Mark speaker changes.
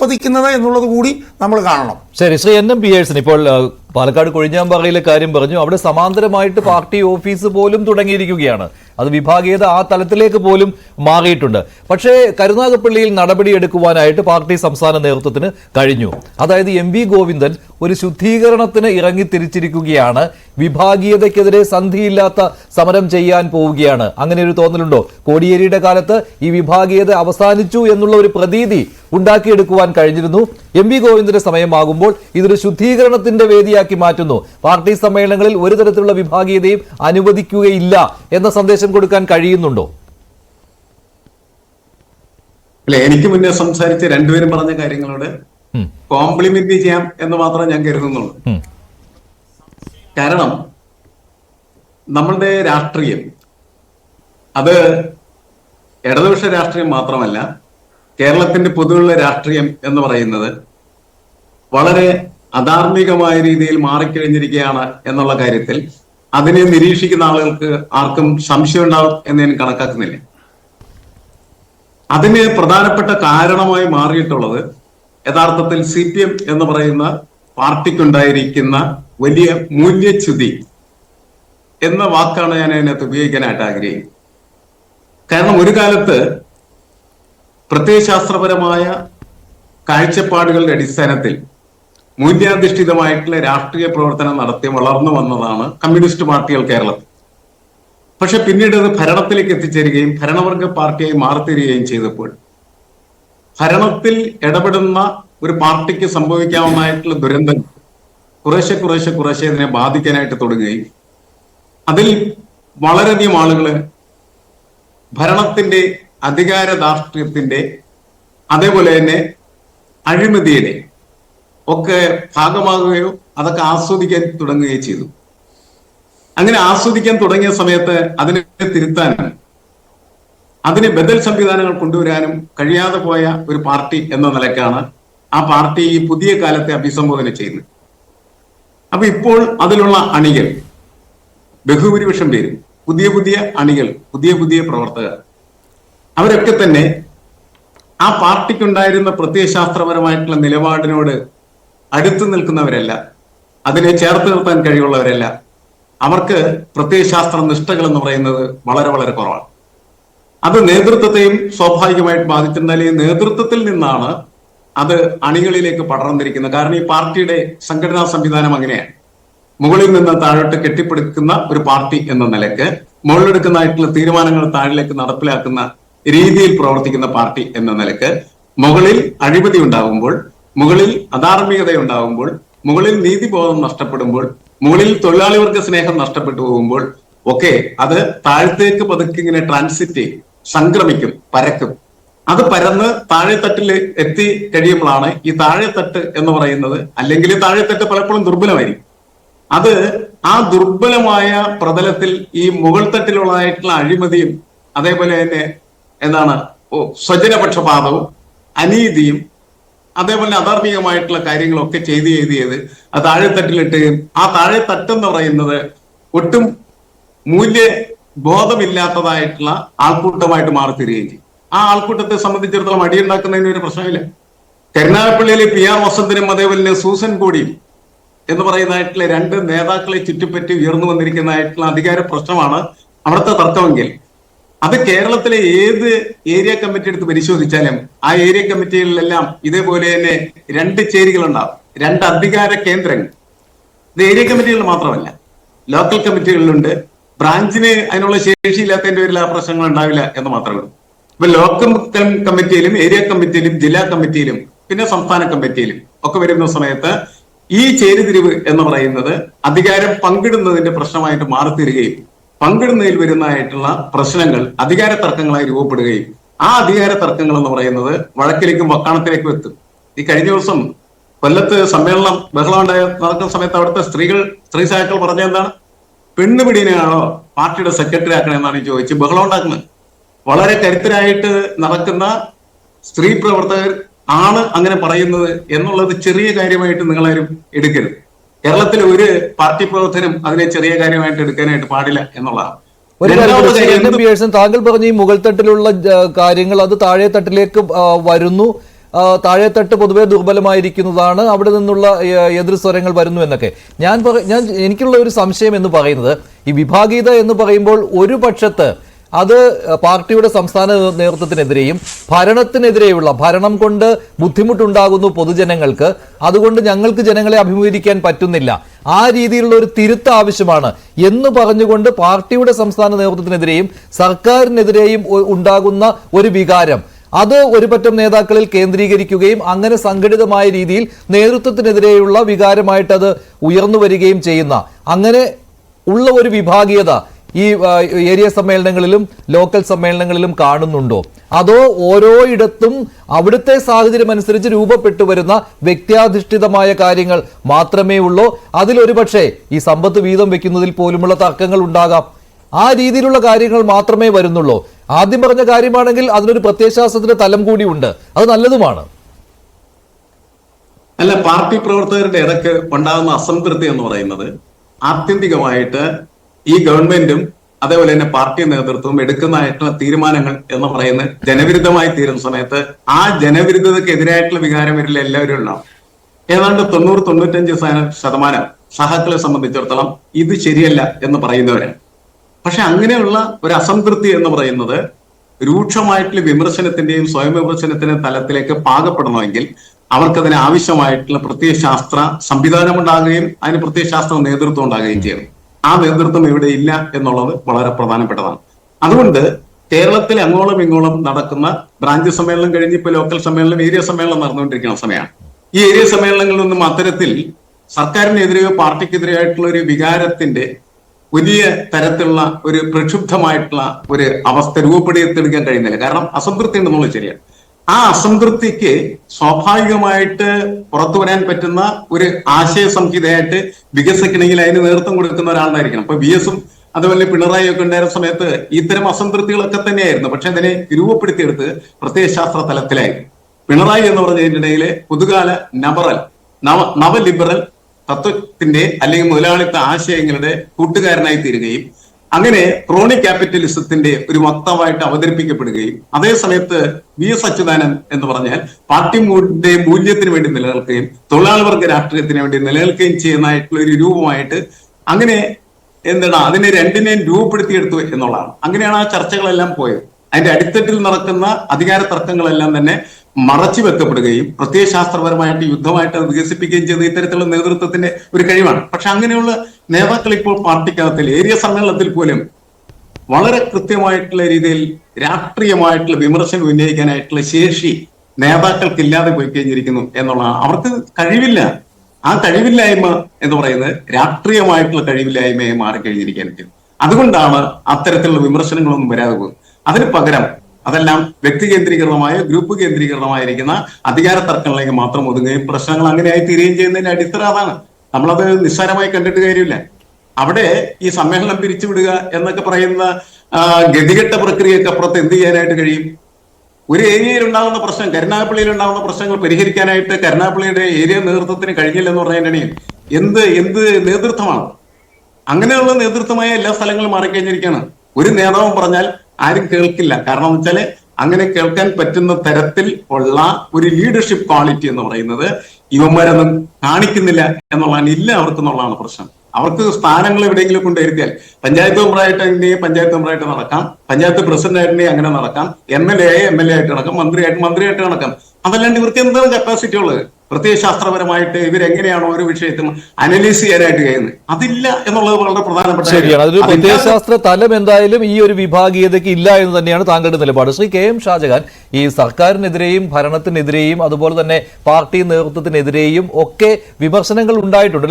Speaker 1: അതപ്പതിക്കുന്നത് എന്നുള്ളത് കൂടി നമ്മൾ കാണണം.
Speaker 2: ശരി ശ്രീ എൻ എം പിയേഴ്സൺ ഇപ്പോൾ പാലക്കാട് കൊഴിഞ്ഞാമ്പാറയിലെ കാര്യം പറഞ്ഞു. അവിടെ സമാന്തരമായിട്ട് പാർട്ടി ഓഫീസ് പോലും തുടങ്ങിയിരിക്കുകയാണ്. അത് വിഭാഗീയത ആ തലത്തിലേക്ക് പോലും മാറിയിട്ടുണ്ട്. പക്ഷേ കരുനാഗപ്പള്ളിയിൽ നടപടിയെടുക്കുവാനായിട്ട് പാർട്ടി സംസ്ഥാന നേതൃത്വത്തിന് കഴിഞ്ഞു. അതായത് എം വി ഗോവിന്ദൻ ഒരു ശുദ്ധീകരണത്തിന് ഇറങ്ങി തിരിച്ചിരിക്കുകയാണ്. വിഭാഗീയതയ്ക്കെതിരെ സന്ധിയില്ലാത്ത സമരം ചെയ്യാൻ പോവുകയാണ്. അങ്ങനെ ഒരു തോന്നലുണ്ടോ? കോടിയേരിയുടെ കാലത്ത് ഈ വിഭാഗീയത അവസാനിച്ചു എന്നുള്ള ഒരു പ്രതീതി ഉണ്ടാക്കിയെടുക്കുവാൻ കഴിഞ്ഞിരുന്നു. എം വി ഗോവിന്ദന്റെ സമയമാകുമ്പോൾ ഇതൊരു ശുദ്ധീകരണത്തിന്റെ വേദിയാക്കി മാറ്റുന്നു. പാർട്ടി സമ്മേളനങ്ങളിൽ ഒരു തരത്തിലുള്ള വിഭാഗീയതയും അനുവദിക്കുകയില്ല എന്ന സന്ദേശം കൊടുക്കാൻ കഴിയുന്നുണ്ടോ?
Speaker 3: അല്ലെ എനിക്ക് മുന്നേ സംസാരിച്ച രണ്ടുപേരും പറഞ്ഞ കാര്യങ്ങളോട് കോംപ്ലിമെന്റ് ചെയ്യാം എന്ന് മാത്രം ഞാൻ കരുതുന്നുള്ളൂ. കാരണം നമ്മളുടെ രാഷ്ട്രീയം അത് ഇടതുപക്ഷ രാഷ്ട്രീയം മാത്രമല്ല കേരളത്തിന്റെ പൊതുവുള്ള രാഷ്ട്രീയം എന്ന് പറയുന്നത് വളരെ അധാർമികമായ രീതിയിൽ മാറിക്കഴിഞ്ഞിരിക്കുകയാണ് എന്നുള്ള കാര്യത്തിൽ അതിനെ നിരീക്ഷിക്കുന്ന ആളുകൾക്ക് ആർക്കും സംശയം ഉണ്ടാവും എന്ന് ഞാൻ കണക്കാക്കുന്നില്ല. അതിന് പ്രധാനപ്പെട്ട കാരണമായി മാറിയിട്ടുള്ളത് യഥാർത്ഥത്തിൽ സി പി എം എന്ന് പറയുന്ന പാർട്ടിക്കുണ്ടായിരിക്കുന്ന വലിയ മൂല്യച്യുതി എന്ന വാക്കാണ് ഞാൻ അതിനകത്ത് ഉപയോഗിക്കാനായിട്ട് ആഗ്രഹിക്കുന്നത്. കാരണം ഒരു കാലത്ത് പ്രത്യയശാസ്ത്രപരമായ കാഴ്ചപ്പാടുകളുടെ അടിസ്ഥാനത്തിൽ മൂല്യാധിഷ്ഠിതമായിട്ടുള്ള രാഷ്ട്രീയ പ്രവർത്തനം നടത്തി വളർന്നു വന്നതാണ് കമ്മ്യൂണിസ്റ്റ് പാർട്ടികൾ കേരളത്തിൽ. പക്ഷെ പിന്നീട് അത് ഭരണത്തിലേക്ക് എത്തിച്ചേരുകയും ഭരണവർഗ പാർട്ടിയായി മാറിത്തരികയും ചെയ്തപ്പോൾ ഭരണത്തിൽ ഇടപെടുന്ന ഒരു പാർട്ടിക്ക് സംഭവിക്കാവുന്നതായിട്ടുള്ള ദുരന്തം കുറേശ്ശെ കുറേശ്ശെ കുറേശ്ശെ ഇതിനെ ബാധിക്കാനായിട്ട് തുടങ്ങുകയും അതിൽ വളരെയധികം ആളുകൾ ഭരണത്തിന്റെ അധികാര ധാർഷ്ട്യത്തിന്റെ അതേപോലെ തന്നെ അഴിമതിയുടെ ഒക്കെ ഭാഗമാകുകയോ അതൊക്കെ ആസ്വദിക്കാൻ തുടങ്ങുകയോ ചെയ്തു. അങ്ങനെ ആസ്വദിക്കാൻ തുടങ്ങിയ സമയത്ത് അതിനെ തിരുത്താനും അതിന് ബദൽ സംവിധാനങ്ങൾ കൊണ്ടുവരാനും കഴിയാതെ പോയ ഒരു പാർട്ടി എന്ന നിലക്കാണ് ആ പാർട്ടി ഈ പുതിയ കാലത്തെ അഭിസംബോധന ചെയ്യുന്നത്. അപ്പൊ ഇപ്പോൾ അതിലുള്ള അണികൾ ബഹുഭൂരിപക്ഷം പേരും പുതിയ പുതിയ അണികൾ പുതിയ പുതിയ പ്രവർത്തകർ അവരൊക്കെ തന്നെ ആ പാർട്ടിക്കുണ്ടായിരുന്ന പ്രത്യയശാസ്ത്രപരമായിട്ടുള്ള നിലപാടിനോട് അടുത്തു നിൽക്കുന്നവരല്ല അതിനെ ചേർത്ത് നിർത്താൻ കഴിവുള്ളവരല്ല. അവർക്ക് പ്രത്യയശാസ്ത്ര നിഷ്ഠകൾ എന്ന് പറയുന്നത് വളരെ വളരെ കുറവാണ്. അത് നേതൃത്വത്തെയും സ്വാഭാവികമായിട്ട് ബാധിച്ചിരുന്നാൽ ഈ നേതൃത്വത്തിൽ നിന്നാണ് അത് അണികളിലേക്ക് പടർന്നിരിക്കുന്നത്. കാരണം ഈ പാർട്ടിയുടെ സംഘടനാ സംവിധാനം അങ്ങനെയാണ്. മുകളിൽ നിന്ന് താഴോട്ട് കെട്ടിപ്പടുക്കുന്ന ഒരു പാർട്ടി എന്ന നിലയ്ക്ക് മുകളിലെടുക്കുന്നതായിട്ടുള്ള തീരുമാനങ്ങൾ താഴിലേക്ക് നടപ്പിലാക്കുന്ന രീതിയിൽ പ്രവർത്തിക്കുന്ന പാർട്ടി എന്ന നിലയ്ക്ക് മുകളിൽ അഴിമതി ഉണ്ടാകുമ്പോൾ മുകളിൽ അധാർമികത ഉണ്ടാകുമ്പോൾ മുകളിൽ നീതിബോധം നഷ്ടപ്പെടുമ്പോൾ മുകളിൽ തൊഴിലാളി വർഗ സ്നേഹം നഷ്ടപ്പെട്ടു പോകുമ്പോൾ ഒക്കെ അത് താഴത്തേക്ക് പതുക്കെ ഇങ്ങനെ ട്രാൻസിറ്റ് ചെയ്യും സംക്രമിക്കും പരക്കും. അത് പരന്ന് താഴെത്തട്ടിൽ എത്തി കഴിയുമ്പോഴാണ് ഈ താഴെത്തട്ട് എന്ന് പറയുന്നത് അല്ലെങ്കിൽ താഴെത്തട്ട് പലപ്പോഴും ദുർബലമായിരിക്കും. അത് ആ ദുർബലമായ പ്രതലത്തിൽ ഈ മുകൾ തട്ടിലുള്ളതായിട്ടുള്ള അഴിമതിയും അതേപോലെ തന്നെ എന്താണ് സ്വജനപക്ഷപാതവും അനീതിയും അതേപോലെ അധാർമികമായിട്ടുള്ള കാര്യങ്ങളൊക്കെ ചെയ്ത് ചെയ്ത് ചെയ്ത് ആ താഴെത്തട്ടിലിട്ട് ആ താഴെത്തട്ട് എന്ന് പറയുന്നത് ഒട്ടും മൂല്യ ബോധമില്ലാത്തതായിട്ടുള്ള ആൾക്കൂട്ടമായിട്ട് മാറിത്തീരുകയും ചെയ്യും. ആ ആൾക്കൂട്ടത്തെ സംബന്ധിച്ചിടത്തോളം അടിയുണ്ടാക്കുന്നതിന് ഒരു പ്രശ്നമില്ല. കരുനാഗപ്പള്ളിയിലെ പി ആർ വസന്തനും അതേപോലെ സൂസൻ കോടിയും എന്ന് പറയുന്നതായിട്ടുള്ള രണ്ട് നേതാക്കളെ ചുറ്റിപ്പറ്റി ഉയർന്നു വന്നിരിക്കുന്നതായിട്ടുള്ള അധികാര പ്രശ്നമാണ് അവിടുത്തെ തർക്കമെങ്കിൽ. അത് കേരളത്തിലെ ഏത് ഏരിയ കമ്മിറ്റി എടുത്ത് പരിശോധിച്ചാലും ആ ഏരിയ കമ്മിറ്റികളിലെല്ലാം ഇതേപോലെ തന്നെ രണ്ട് ചേരികൾ ഉണ്ടാവും രണ്ട് അധികാര കേന്ദ്രങ്ങൾ. ഇത് ഏരിയ കമ്മിറ്റികളിൽ മാത്രമല്ല ലോക്കൽ കമ്മിറ്റികളിലുണ്ട്. ബ്രാഞ്ചിന് അതിനുള്ള ശേഷിയില്ലാത്തതിന്റെ പേരിൽ ആ പ്രശ്നങ്ങൾ ഉണ്ടാവില്ല എന്ന് മാത്രമേ ഉള്ളൂ. ഇപ്പൊ ലോക്കൽ കമ്മിറ്റിയിലും ഏരിയ കമ്മിറ്റിയിലും ജില്ലാ കമ്മിറ്റിയിലും പിന്നെ സംസ്ഥാന കമ്മിറ്റിയിലും ഒക്കെ വരുന്ന സമയത്ത് ഈ ചേരിതിരിവ് എന്ന് പറയുന്നത് അധികാരം പങ്കിടുന്നതിന്റെ പ്രശ്നമായിട്ട് മാറിത്തീരുകയും പങ്കിടുന്നതിൽ വരുന്നതായിട്ടുള്ള പ്രശ്നങ്ങൾ അധികാര തർക്കങ്ങളായി രൂപപ്പെടുകയും ആ അധികാര തർക്കങ്ങൾ എന്ന് പറയുന്നത് വഴക്കിലേക്കും വക്കാണത്തിലേക്കും എത്തും. ഈ കഴിഞ്ഞ ദിവസം കൊല്ലത്ത് സമ്മേളനം ബഹളം ഉണ്ടായ നടക്കുന്ന സമയത്ത് അവിടുത്തെ സ്ത്രീകൾ സ്ത്രീ സഹാക്കൾ പറഞ്ഞ എന്താണ്? പെണ്ണുപിടീനെയാണോ പാർട്ടിയുടെ സെക്രട്ടറി ആക്കണമെന്നാണ് ചോദിച്ച് ബഹളം ഉണ്ടാക്കുന്നത് വളരെ കരുത്തരായിട്ട് നടക്കുന്ന സ്ത്രീ പ്രവർത്തകർ ആണ് അങ്ങനെ പറയുന്നത് എന്നുള്ളത് ചെറിയ കാര്യമായിട്ട് നിങ്ങളാരും എടുക്കരുത്. കേരളത്തിലെ ഒരു പാർട്ടി പ്രവർത്തനം അതിനെ ചെറിയ കാര്യമായിട്ട് എടുക്കാനായിട്ട് പാടില്ല എന്നുള്ളതാണ്.
Speaker 2: ഒരു കാര്യം താങ്കൾ പറഞ്ഞ ഈ മുകൾ തട്ടിലുള്ള കാര്യങ്ങൾ അത് താഴെ തട്ടിലേക്ക് വരുന്നു. താഴെത്തട്ട് പൊതുവെ ദുർബലമായിരിക്കുന്നതാണ്. അവിടെ നിന്നുള്ള എതിർ സ്വരങ്ങൾ വരുന്നു എന്നൊക്കെ. ഞാൻ ഞാൻ എനിക്കുള്ള ഒരു സംശയം എന്ന് പറയുന്നത് ഈ വിഭാഗീയത എന്ന് പറയുമ്പോൾ ഒരു പക്ഷത്ത് അത് പാർട്ടിയുടെ സംസ്ഥാന നേതൃത്വത്തിനെതിരെയും ഭരണത്തിനെതിരെയുള്ള ഭരണം കൊണ്ട് ബുദ്ധിമുട്ടുണ്ടാകുന്നു പൊതുജനങ്ങൾക്ക്. അതുകൊണ്ട് ഞങ്ങൾക്ക് ജനങ്ങളെ അഭിമുഖീകരിക്കാൻ പറ്റുന്നില്ല. ആ രീതിയിലുള്ള ഒരു തിരുത്ത് ആവശ്യമാണ്. എന്ന് പറഞ്ഞുകൊണ്ട് പാർട്ടിയുടെ സംസ്ഥാന നേതൃത്വത്തിനെതിരെയും സർക്കാരിനെതിരെയും ഉണ്ടാകുന്ന ഒരു വികാരം. അത് ഒരുപറ്റം നേതാക്കളിൽ കേന്ദ്രീകരിക്കുകയും അങ്ങനെ സംഘടിതമായ രീതിയിൽ നേതൃത്വത്തിനെതിരെയുള്ള വികാരമായിട്ട് അത് ഉയർന്നു വരികയും ചെയ്യുന്ന അങ്ങനെ ഉള്ള ഒരു വിഭാഗീയത ഈ ഏരിയ സമ്മേളനങ്ങളിലും ലോക്കൽ സമ്മേളനങ്ങളിലും കാണുന്നുണ്ടോ? അതോ ഓരോയിടത്തും അവിടുത്തെ സാഹചര്യം അനുസരിച്ച് രൂപപ്പെട്ടു വരുന്ന വ്യക്തിയാധിഷ്ഠിതമായ കാര്യങ്ങൾ മാത്രമേ ഉള്ളൂ? അതിലൊരു പക്ഷേ ഈ സമ്പത്ത് വീതം വെക്കുന്നതിൽ പോലുമുള്ള തർക്കങ്ങൾ ഉണ്ടാകാം. ആ രീതിയിലുള്ള കാര്യങ്ങൾ മാത്രമേ വരുന്നുള്ളൂ? ആദ്യം പറഞ്ഞ കാര്യമാണെങ്കിൽ അതിനൊരു പ്രത്യയശാസ്ത്രത്തിന്റെ തലം കൂടിയുണ്ട് അത് നല്ലതുമാണ്.
Speaker 3: അല്ല പാർട്ടി പ്രവർത്തകരുടെ ഇടയ്ക്ക് ഉണ്ടാകുന്ന അസംതൃപ്തി എന്ന് പറയുന്നത് ആത്യന്തികമായിട്ട് ഈ ഗവൺമെന്റും അതേപോലെ തന്നെ പാർട്ടി നേതൃത്വവും എടുക്കുന്നതായിട്ടുള്ള തീരുമാനങ്ങൾ എന്ന് പറയുന്നത് ജനവിരുദ്ധമായി തീരുന്ന സമയത്ത് ആ ജനവിരുദ്ധതക്കെതിരായിട്ടുള്ള വികാരം വരില്ല എല്ലാവരും ഉണ്ടാവും. ഏതാണ്ട് തൊണ്ണൂറ് തൊണ്ണൂറ്റഞ്ച് ശത- ശതമാനം സഹാക്കളെ സംബന്ധിച്ചിടത്തോളം ഇത് ശരിയല്ല എന്ന് പറയുന്നവരാണ് പക്ഷെ അങ്ങനെയുള്ള ഒരു അസംതൃപ്തി എന്ന് പറയുന്നത് രൂക്ഷമായിട്ടുള്ള വിമർശനത്തിന്റെയും സ്വയം വിമർശനത്തിന്റെയും തലത്തിലേക്ക് പാകപ്പെടണമെങ്കിൽ അവർക്കതിന് ആവശ്യമായിട്ടുള്ള പ്രത്യയശാസ്ത്ര സംവിധാനം ഉണ്ടാകുകയും അതിന് പ്രത്യയശാസ്ത്ര നേതൃത്വം ഉണ്ടാകുകയും ചെയ്യണം. ആ നേതൃത്വം ഇവിടെ ഇല്ല എന്നുള്ളത് വളരെ പ്രധാനപ്പെട്ടതാണ്. അതുകൊണ്ട് കേരളത്തിൽ അങ്ങോളം ഇങ്ങോളം നടക്കുന്ന ബ്രാഞ്ച് സമ്മേളനം കഴിഞ്ഞ് ഇപ്പൊ ലോക്കൽ സമ്മേളനം ഏരിയ സമ്മേളനം നടന്നുകൊണ്ടിരിക്കുന്ന സമയമാണ് ഈ ഏരിയ സമ്മേളനങ്ങളിൽ നിന്നും അത്തരത്തിൽ സർക്കാരിനെതിരെയോ പാർട്ടിക്കെതിരെയായിട്ടുള്ള ഒരു വികാരത്തിന്റെ വലിയ തരത്തിലുള്ള ഒരു പ്രക്ഷുബ്ധമായിട്ടുള്ള ഒരു അവസ്ഥ രൂപപ്പെടുത്തിയെടുക്കാൻ കഴിയുന്നില്ല കാരണം അസംതൃപ്തി ഉണ്ടെന്നുള്ളത് ശരിയാണ്. ആ അസംതൃപ്തിക്ക് സ്വാഭാവികമായിട്ട് പുറത്തു വരാൻ പറ്റുന്ന ഒരു ആശയ സംഹിതയായിട്ട് വികസിക്കണമെങ്കിൽ അതിന് നേതൃത്വം കൊടുക്കുന്ന ഒരാളായിരിക്കണം. ഇപ്പൊ വി എസും അതുപോലെ പിണറായി ഒക്കെ ഉണ്ടായിരുന്ന സമയത്ത് ഇത്തരം അസംതൃപ്തികളൊക്കെ തന്നെയായിരുന്നു. പക്ഷെ അതിനെ രൂപപ്പെടുത്തിയെടുത്ത് പ്രത്യയശാസ്ത്ര തലത്തിലായി. പിണറായി എന്ന് പറഞ്ഞതിനിടയിലെ പുതുകാല നബറൽ നവ നവ ലിബറൽ തത്വത്തിന്റെ അല്ലെങ്കിൽ മുതലാളിത്ത ആശയങ്ങളുടെ കൂട്ടുകാരനായി തീരുകയും അങ്ങനെ ക്രോണി ക്യാപിറ്റലിസത്തിന്റെ ഒരു വക്താവായിട്ട് അവതരിപ്പിക്കപ്പെടുകയും അതേ സമയത്ത് വി എസ് അച്യുതാനന്ദൻ എന്ന് പറഞ്ഞാൽ പാർട്ടി മൂടിന്റെ മൂല്യത്തിന് വേണ്ടി നിലനിൽക്കുകയും തൊഴിലാളി വർഗ രാഷ്ട്രീയത്തിന് വേണ്ടി നിലനിൽക്കുകയും ചെയ്യുന്നതായിട്ടുള്ള ഒരു രൂപമായിട്ട് അങ്ങനെ എന്താണ് അതിനെ രണ്ടിനെയും രൂപപ്പെടുത്തിയെടുത്തു എന്നുള്ളതാണ്. അങ്ങനെയാണ് ആ ചർച്ചകളെല്ലാം പോയത്. അതിന്റെ അടിത്തട്ടിൽ നടക്കുന്ന അധികാര തർക്കങ്ങളെല്ലാം തന്നെ മറച്ചു വെക്കപ്പെടുകയും പ്രത്യയശാസ്ത്രപരമായിട്ട് യുദ്ധമായിട്ട് വികസിപ്പിക്കുകയും ചെയ്ത ഇത്തരത്തിലുള്ള നേതൃത്വത്തിന്റെ ഒരു കഴിവാണ്. പക്ഷെ അങ്ങനെയുള്ള നേതാക്കൾ ഇപ്പോൾ പാർട്ടിക്കകത്തിൽ ഏരിയ സമ്മേളനത്തിൽ പോലും വളരെ കൃത്യമായിട്ടുള്ള രീതിയിൽ രാഷ്ട്രീയമായിട്ടുള്ള വിമർശനം ഉന്നയിക്കാനായിട്ടുള്ള ശേഷി നേതാക്കൾക്ക് ഇല്ലാതെ പോയി കഴിഞ്ഞിരിക്കുന്നു എന്നുള്ളതാണ്. അവർക്ക് കഴിവില്ല. ആ കഴിവില്ലായ്മ എന്ന് പറയുന്നത് രാഷ്ട്രീയമായിട്ടുള്ള കഴിവില്ലായ്മയെ മാറിക്കഴിഞ്ഞിരിക്കുകയാണ് അതുകൊണ്ടാണ് അത്തരത്തിലുള്ള വിമർശനങ്ങളൊന്നും വരാതെ പോകുന്നത്. അതിന് പകരം അതെല്ലാം വ്യക്തി കേന്ദ്രീകൃതമായ ഗ്രൂപ്പ് കേന്ദ്രീകൃതമായിരിക്കുന്ന അധികാര തർക്കങ്ങളിലേക്ക് മാത്രം ഒതുങ്ങുകയും പ്രശ്നങ്ങൾ അങ്ങനെയായി തീരുകയും ചെയ്യുന്നതിന്റെ അടിത്തറ അതാണ്. നമ്മളത് നിസ്സാരമായി കണ്ടിട്ട് കാര്യമില്ല. അവിടെ ഈ സമ്മേളനം പിരിച്ചുവിടുക എന്നൊക്കെ പറയുന്ന ഗതികെട്ട പ്രക്രിയക്ക് അപ്പുറത്ത് എന്ത് ചെയ്യാനായിട്ട് കഴിയും? ഒരു ഏരിയയിൽ ഉണ്ടാകുന്ന പ്രശ്നം കരുനാഗപ്പള്ളിയിൽ ഉണ്ടാകുന്ന പ്രശ്നങ്ങൾ പരിഹരിക്കാനായിട്ട് കരുനാഗപ്പള്ളിയുടെ ഏരിയ നേതൃത്വത്തിന് കഴിഞ്ഞില്ലെന്ന് പറഞ്ഞതിനിടയിൽ എന്ത് എന്ത് നേതൃത്വമാണ്? അങ്ങനെയുള്ള നേതൃത്വമായ എല്ലാ സ്ഥലങ്ങളും മാറിക്കഴിഞ്ഞിരിക്കുകയാണ്. ഒരു നേതാവും പറഞ്ഞാൽ ആരും കേൾക്കില്ല. കാരണം വെച്ചാൽ അങ്ങനെ കേൾക്കാൻ പറ്റുന്ന തരത്തിൽ ഉള്ള ഒരു ലീഡർഷിപ്പ് ക്വാളിറ്റി എന്ന് പറയുന്നത് ഇവന്മാരൊന്നും കാണിക്കുന്നില്ല എന്നുള്ളതാണ് ഇല്ല അവർക്ക് എന്നുള്ളതാണ് പ്രശ്നം. അവർക്ക് സ്ഥാനങ്ങൾ എവിടെയെങ്കിലും കൊണ്ടുവരുത്തിയാൽ പഞ്ചായത്ത് മെമ്പറായിട്ടുണ്ടെങ്കിൽ പഞ്ചായത്ത് മെമ്പറായിട്ട് നടക്കാം. പഞ്ചായത്ത് പ്രസിഡന്റ് ആയിട്ടുണ്ടെങ്കിൽ അങ്ങനെ നടക്കാം. M L A M L A ആയിട്ട് നടക്കാം. മന്ത്രിയായിട്ട് മന്ത്രിയായിട്ട് നടക്കാം. അതല്ലാണ്ട് ഇവർക്ക് എന്താണ് കപ്പാസിറ്റി ഉള്ളത്? പ്രത്യയശാസ്ത്രപരമായിട്ട് ഇവരെങ്ങനെയാണ് ഓരോ വിഷയത്തും അനലൈസ് ചെയ്യാനായിട്ട് കഴിയുന്നത്? അതില്ല എന്നുള്ളത് വളരെ പ്രധാനപ്പെട്ട
Speaker 2: ശരിയാണ്. അതൊരു പ്രത്യയശാസ്ത്ര തലം എന്തായാലും ഈ ഒരു വിഭാഗീയതയ്ക്ക് ഇല്ല എന്ന് തന്നെയാണ് താങ്കളുടെ നിലപാട്. ശ്രീ കെ എം ഷാജഹാൻ ഈ സർക്കാരിനെതിരെയും ഭരണത്തിനെതിരെയും അതുപോലെ തന്നെ പാർട്ടി നേതൃത്വത്തിനെതിരെയും ഒക്കെ വിമർശനങ്ങൾ ഉണ്ടായിട്ടുണ്ട്.